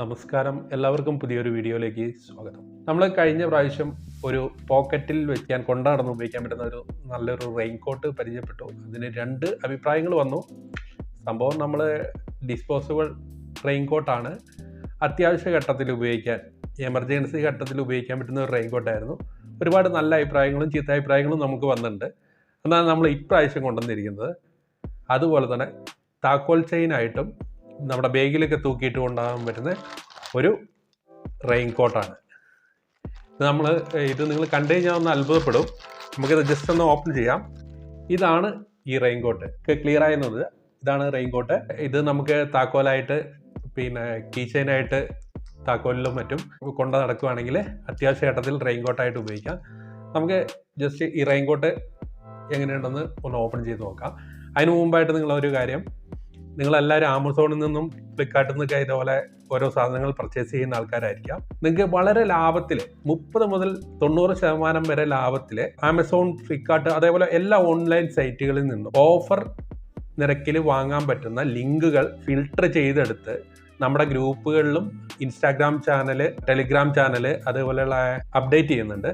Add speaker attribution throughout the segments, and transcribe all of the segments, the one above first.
Speaker 1: നമസ്കാരം. എല്ലാവർക്കും പുതിയൊരു വീഡിയോയിലേക്ക് സ്വാഗതം. നമ്മൾ കഴിഞ്ഞ പ്രാവശ്യം ഒരു പോക്കറ്റിൽ വെക്കാൻ കൊണ്ടാടന്ന് ഉപയോഗിക്കാൻ പറ്റുന്ന ഒരു നല്ലൊരു റെയിൻകോട്ട് പരിചയപ്പെട്ടു. അതിന് രണ്ട് അഭിപ്രായങ്ങൾ വന്നു. സംഭവം നമ്മൾ ഡിസ്പോസിബിൾ റെയിൻകോട്ടാണ്. അത്യാവശ്യ ഘട്ടത്തിൽ ഉപയോഗിക്കാൻ എമർജൻസി ഘട്ടത്തിൽ ഉപയോഗിക്കാൻ പറ്റുന്ന ഒരു റെയിൻകോട്ടായിരുന്നു. ഒരുപാട് നല്ല അഭിപ്രായങ്ങളും ചീത്ത അഭിപ്രായങ്ങളും നമുക്ക് വന്നിട്ടുണ്ട്. എന്നാൽ നമ്മൾ ഇപ്രാവശ്യം കൊണ്ടുവന്നിരിക്കുന്നത്. അതുപോലെ തന്നെ താക്കോൽ ചെയിനായിട്ടും നമ്മുടെ ബാഗിലൊക്കെ തൂക്കിയിട്ട് കൊണ്ടുപോകാൻ പറ്റുന്ന ഒരു റെയിൻ കോട്ടാണ് ഇത് നമ്മൾ ഇത് നിങ്ങൾ കണ്ടു കഴിഞ്ഞാൽ ഒന്ന് അത്ഭുതപ്പെടും. നമുക്കിത് ജസ്റ്റ് ഒന്ന് ഓപ്പൺ ചെയ്യാം. ഇതാണ് ഈ റെയിൻ കോട്ട് ക്ലിയർ ആയിരുന്നത് ഇതാണ് റെയിൻ കോട്ട് ഇത് നമുക്ക് താക്കോലായിട്ട് പിന്നെ കീ താക്കോലിലും മറ്റും കൊണ്ട് നടക്കുകയാണെങ്കിൽ അത്യാവശ്യ ഘട്ടത്തിൽ റെയിൻ ഉപയോഗിക്കാം. നമുക്ക് ജസ്റ്റ് ഈ റെയിൻ കോട്ട് എങ്ങനെയുണ്ടെന്ന് ഒന്ന് ഓപ്പൺ ചെയ്ത് നോക്കാം. അതിന് മുമ്പായിട്ട് നിങ്ങളൊരു കാര്യം നിങ്ങളെല്ലാവരും ആമസോണിൽ നിന്നും ഫ്ലിപ്കാർട്ടിൽ നിന്നൊക്കെ ഇതുപോലെ ഓരോ സാധനങ്ങൾ പർച്ചേസ് ചെയ്യുന്ന ആൾക്കാരായിരിക്കാം. നിങ്ങൾക്ക് വളരെ ലാഭത്തിൽ മുപ്പത് മുതൽ തൊണ്ണൂറ് ശതമാനം വരെ ലാഭത്തിൽ ആമസോൺ ഫ്ലിപ്കാർട്ട് അതേപോലെ എല്ലാ ഓൺലൈൻ സൈറ്റുകളിൽ നിന്നും ഓഫർ നിരക്കിൽ വാങ്ങാൻ പറ്റുന്ന ലിങ്കുകൾ ഫിൽട്ടർ ചെയ്തെടുത്ത് നമ്മുടെ ഗ്രൂപ്പുകളിലും ഇൻസ്റ്റാഗ്രാം ചാനൽ ടെലിഗ്രാം ചാനൽ അതേപോലെയുള്ള അപ്ഡേറ്റ് ചെയ്യുന്നുണ്ട്.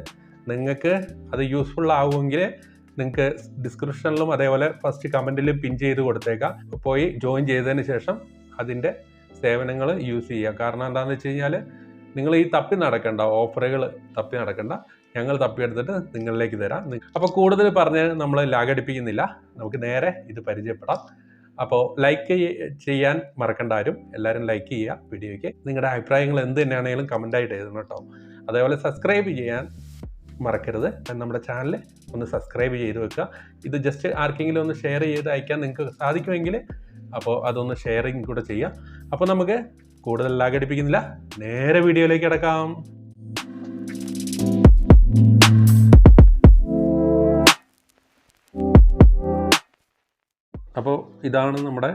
Speaker 1: നിങ്ങൾക്ക് അത് യൂസ്ഫുൾ ആവുമെങ്കിൽ നിങ്ങൾക്ക് ഡിസ്ക്രിപ്ഷനിലും അതേപോലെ ഫസ്റ്റ് കമന്റിലും പിൻ ചെയ്ത് കൊടുത്തേക്കാം. പോയി ജോയിൻ ചെയ്തതിന് ശേഷം അതിന്റെ സേവനങ്ങൾ യൂസ് ചെയ്യുക കാരണം എന്താണെന്ന് വെച്ച് കഴിഞ്ഞാൽ നിങ്ങൾ ഈ തപ്പി നടക്കണ്ട ഓഫറുകൾ തപ്പി നടക്കണ്ട. ഞങ്ങൾ തപ്പിയെടുത്തിട്ട് നിങ്ങളിലേക്ക് തരാം. അപ്പോൾ കൂടുതൽ പറഞ്ഞ് നമ്മൾ ലാഗടിപ്പിക്കുന്നില്ല നമുക്ക് നേരെ ഇത് പരിചയപ്പെടാം. അപ്പോൾ ലൈക്ക് ചെയ്യാൻ മറക്കണ്ട ആരും. എല്ലാവരും ലൈക്ക് ചെയ്യുക വീഡിയോയ്ക്ക് നിങ്ങളുടെ അഭിപ്രായങ്ങൾ എന്ത് തന്നെയാണെങ്കിലും കമന്റായിട്ട് എഴുതണം കേട്ടോ. അതേപോലെ സബ്സ്ക്രൈബ് ചെയ്യാൻ മറക്കരുത്. നമ്മുടെ ചാനൽ ഒന്ന് സബ്സ്ക്രൈബ് ചെയ്ത് വെക്കുക. ഇത് ജസ്റ്റ് ആർക്കെങ്കിലും ഒന്ന് ഷെയർ ചെയ്ത് അയക്കാൻ നിങ്ങൾക്ക് സാധിക്കുമെങ്കിൽ അപ്പോൾ അതൊന്ന് ഷെയറിങ് കൂടെ ചെയ്യാം. അപ്പോൾ നമുക്ക് കൂടുതൽ ലാഗടിപ്പിക്കുന്നില്ല നേരെ വീഡിയോയിലേക്ക് കിടക്കാം. അപ്പോൾ ഇതാണ് നമ്മുടെ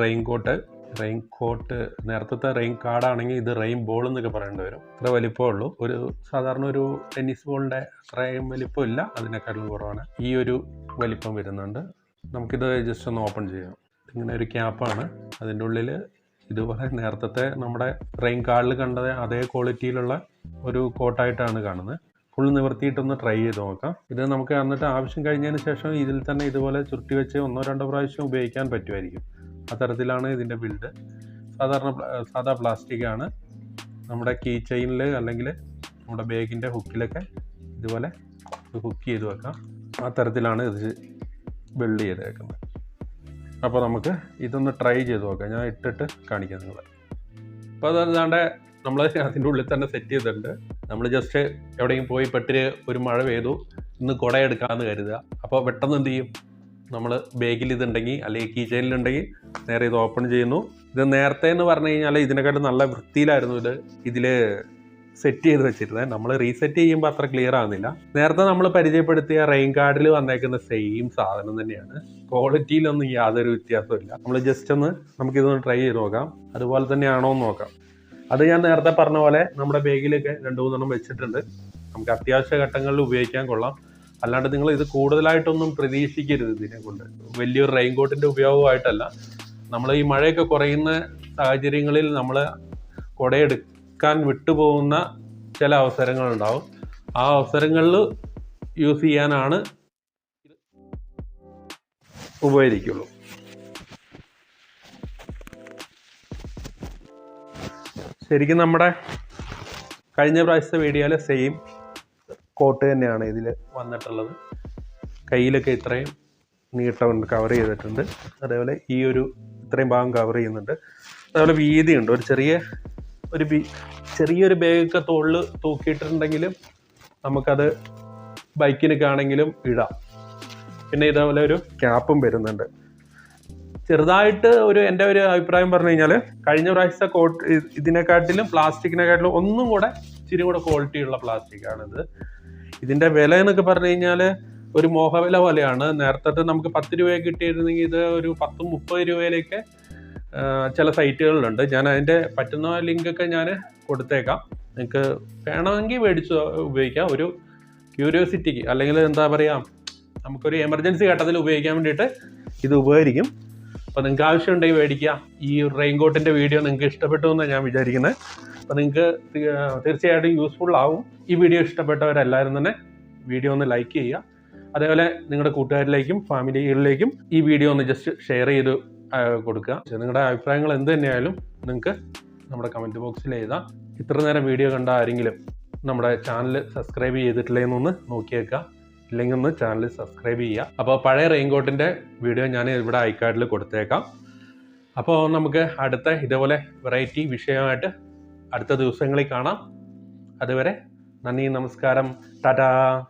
Speaker 1: റെയിൻ കോട്ട് റെയിൻ കോട്ട് നേരത്തെ റെയിൻ കാർഡാണെങ്കിൽ ഇത് റെയിൻ ബോൾ എന്നൊക്കെ പറയേണ്ടി വരും. ഇത്ര വലിപ്പമേ ഉള്ളൂ. ഒരു സാധാരണ ഒരു ടെന്നീസ് ബോളിന്റെ അത്രയും വലിപ്പം ഇല്ല. അതിനേക്കാളും കുറവാണ്. ഈ ഒരു വലിപ്പം വരുന്നുണ്ട്. നമുക്കിത് ജസ്റ്റ് ഒന്ന് ഓപ്പൺ ചെയ്യാം. ഇങ്ങനെ ഒരു ക്യാപ്പാണ്. അതിന്റെ ഉള്ളിൽ ഇതുപോലെ നേരത്തെ നമ്മുടെ റെയിൻ കാർഡിൽ കണ്ടത് അതേ ക്വാളിറ്റിയിലുള്ള ഒരു കോട്ടായിട്ടാണ് കാണുന്നത്. ഫുൾ നിവർത്തിയിട്ടൊന്ന് ട്രൈ ചെയ്ത് നോക്കാം. ഇത് നമുക്ക് എന്നിട്ട് ആവശ്യം കഴിഞ്ഞതിന് ശേഷം ഇതിൽ തന്നെ ഇതുപോലെ ചുരുട്ടി വെച്ച് ഒന്നോ രണ്ടോ പ്രാവശ്യം ഉപയോഗിക്കാൻ പറ്റുമായിരിക്കും. അത്തരത്തിലാണ് ഇതിന്റെ ബിൽഡ്. സാധാരണ സാധാ പ്ലാസ്റ്റിക് ആണ്. നമ്മുടെ കീ ചെയിനിൽ അല്ലെങ്കിൽ നമ്മുടെ ബാഗിന്റെ ഹുക്കിലൊക്കെ ഇതുപോലെ ഹുക്ക് ചെയ്ത് വെക്കാം. ആ തരത്തിലാണ് ഇത് ബിൽഡ് ചെയ്തേക്കുന്നത്. അപ്പോൾ നമുക്ക് ഇതൊന്ന് ട്രൈ ചെയ്ത് നോക്കാം. ഞാൻ ഇട്ടിട്ട് കാണിക്കാം നിങ്ങളെ. അപ്പോൾ അതല്ലാണ്ട് നമ്മൾ അതിന്റെ ഉള്ളിൽ തന്നെ സെറ്റ് ചെയ്തിട്ടുണ്ട്. നമ്മൾ ജസ്റ്റ് എവിടെയെങ്കിലും പോയി പെട്ടിന് ഒരു മഴ പെയ്തു. ഇന്ന് കുടയെടുക്കാമെന്ന് കരുതുക. അപ്പോൾ പെട്ടെന്ന് എന്ത് ചെയ്യും? നമ്മൾ ബാഗിൽ ഇതുണ്ടെങ്കിൽ അല്ലെങ്കിൽ കീ ചെയിനിലുണ്ടെങ്കിൽ നേരെ ഇത് ഓപ്പൺ ചെയ്യുന്നു. ഇത് നേരത്തെ എന്ന് പറഞ്ഞു കഴിഞ്ഞാൽ ഇതിനെക്കാട്ടും നല്ല വൃത്തിയിലായിരുന്നു ഇത് ഇതിൽ സെറ്റ് ചെയ്ത് വെച്ചിരുന്നത്. നമ്മൾ റീസെറ്റ് ചെയ്യുമ്പോൾ അത്ര ക്ലിയർ ആവുന്നില്ല. നേരത്തെ നമ്മൾ പരിചയപ്പെടുത്തിയ റെയിൻ കാർഡിൽ വന്നേക്കുന്ന സെയിം സാധനം തന്നെയാണ്. ക്വാളിറ്റിയിലൊന്നും യാതൊരു വ്യത്യാസമില്ല നമ്മൾ ജസ്റ്റ് ഒന്ന് നമുക്കിതൊന്ന് ട്രൈ ചെയ്ത് നോക്കാം. അതുപോലെ തന്നെയാണോ എന്ന് നോക്കാം. അത് ഞാൻ നേരത്തെ പറഞ്ഞ പോലെ നമ്മുടെ ബാഗിലൊക്കെ രണ്ട് മൂന്നെണ്ണം വെച്ചിട്ടുണ്ട്. നമുക്ക് അത്യാവശ്യ ഘട്ടങ്ങളിൽ ഉപയോഗിക്കാൻ കൊള്ളാം. അല്ലാണ്ട് നിങ്ങൾ ഇത് കൂടുതലായിട്ടൊന്നും പ്രതീക്ഷിക്കരുത് ഇതിനെ കൊണ്ട്. വലിയൊരു റെയിൻ കോട്ടിന്റെ ഉപയോഗമായിട്ടല്ല. നമ്മൾ ഈ മഴയൊക്കെ കുറയുന്ന സാഹചര്യങ്ങളിൽ നമ്മൾ കുടയെടുക്കാൻ വിട്ടുപോകുന്ന ചില അവസരങ്ങളുണ്ടാവും. ആ അവസരങ്ങളിൽ യൂസ് ചെയ്യാനാണ് ഉപകരിക്കുള്ളൂ. ശരിക്കും നമ്മുടെ കഴിഞ്ഞ പ്രാവശ്യത്തെ വീഡിയോയിലെ സെയിം കോട്ട് തന്നെയാണ് ഇതിൽ വന്നിട്ടുള്ളത്. കയ്യിലൊക്കെ ഇത്രയും നീട്ടം കവർ ചെയ്തിട്ടുണ്ട്. അതേപോലെ ഈ ഒരു ഇത്രയും ഭാഗം കവർ ചെയ്യുന്നുണ്ട്. അതേപോലെ വീതിയുണ്ട്. ഒരു ചെറിയ ഒരു ചെറിയൊരു ബാഗൊക്കെ തോളിൽ തൂക്കിയിട്ടുണ്ടെങ്കിലും നമുക്കത് ബൈക്കിനൊക്കെ ആണെങ്കിലും ഇടാം. പിന്നെ ഇതേപോലെ ഒരു ക്യാപ്പും വരുന്നുണ്ട്. ചെറുതായിട്ട് ഒരു എന്റെ ഒരു അഭിപ്രായം പറഞ്ഞു കഴിഞ്ഞാൽ കഴിഞ്ഞ പ്രാവശ്യത്തെ കോട്ട് ഇതിനെക്കാട്ടിലും പ്ലാസ്റ്റിക്കിനെക്കാട്ടിലും ഒന്നും കൂടെ ഇച്ചിരി കൂടെ ക്വാളിറ്റിയുള്ള പ്ലാസ്റ്റിക്കാണിത്. ഇതിന്റെ വില എന്നൊക്കെ പറഞ്ഞു കഴിഞ്ഞാൽ ഒരു മോഹവില പോലെയാണ്. നേരത്തെ നമുക്ക് പത്ത് രൂപയെ കിട്ടിയിരുന്നെങ്കിൽ ഇത് ഒരു പത്തും മുപ്പത് രൂപയിലേക്ക് ചില സൈറ്റുകളിലുണ്ട്. ഞാൻ അതിന്റെ പറ്റുന്ന ലിങ്കൊക്കെ ഞാൻ കൊടുത്തേക്കാം. നിങ്ങൾക്ക് വേണമെങ്കിൽ മേടിച്ച് ഉപയോഗിക്കാം. ഒരു ക്യൂരിയോസിറ്റിക്ക് അല്ലെങ്കിൽ എന്താ പറയുക നമുക്കൊരു എമർജൻസി ഘട്ടത്തിൽ ഉപയോഗിക്കാൻ വേണ്ടിയിട്ട് ഇത് ഉപകരിക്കും. അപ്പോൾ നിങ്ങൾക്ക് ആവശ്യമുണ്ടെങ്കിൽ മേടിക്കുക. ഈ റെയിൻകോട്ടിന്റെ വീഡിയോ നിങ്ങൾക്ക് ഇഷ്ടപ്പെട്ടു എന്നാണ് ഞാൻ വിചാരിക്കുന്നത്. അപ്പോൾ നിങ്ങൾക്ക് തീർച്ചയായിട്ടും യൂസ്ഫുൾ ആവും. ഈ വീഡിയോ ഇഷ്ടപ്പെട്ടവരെല്ലാവരും തന്നെ വീഡിയോ ഒന്ന് ലൈക്ക് ചെയ്യുക. അതേപോലെ നിങ്ങളുടെ കൂട്ടുകാരിലേക്കും ഫാമിലികളിലേക്കും ഈ വീഡിയോ ഒന്ന് ജസ്റ്റ് ഷെയർ ചെയ്ത് കൊടുക്കുക. നിങ്ങളുടെ അഭിപ്രായങ്ങൾ എന്ത് തന്നെയായാലും നിങ്ങൾക്ക് നമ്മുടെ കമന്റ് ബോക്സിൽ എഴുതാം. ഇത്ര നേരം വീഡിയോ കണ്ട ആരെങ്കിലും നമ്മുടെ ചാനൽ സബ്സ്ക്രൈബ് ചെയ്തിട്ടില്ലെന്നൊന്ന് നോക്കിയേക്കുക. ഇല്ലെങ്കിൽ ഒന്ന് ചാനൽ സബ്സ്ക്രൈബ് ചെയ്യുക. അപ്പോൾ പഴയ റെയിൻകോട്ടിന്റെ വീഡിയോ ഞാൻ ഇവിടെ ഐക്കാർഡിൽ കൊടുത്തേക്കാം. അപ്പോൾ നമുക്ക് അടുത്ത ഇതേപോലെ വെറൈറ്റി വിഷയമായിട്ട് അടുത്ത ദിവസങ്ങളിൽ കാണാം. അതുവരെ നന്ദി നമസ്കാരം. ടാറ്റാ.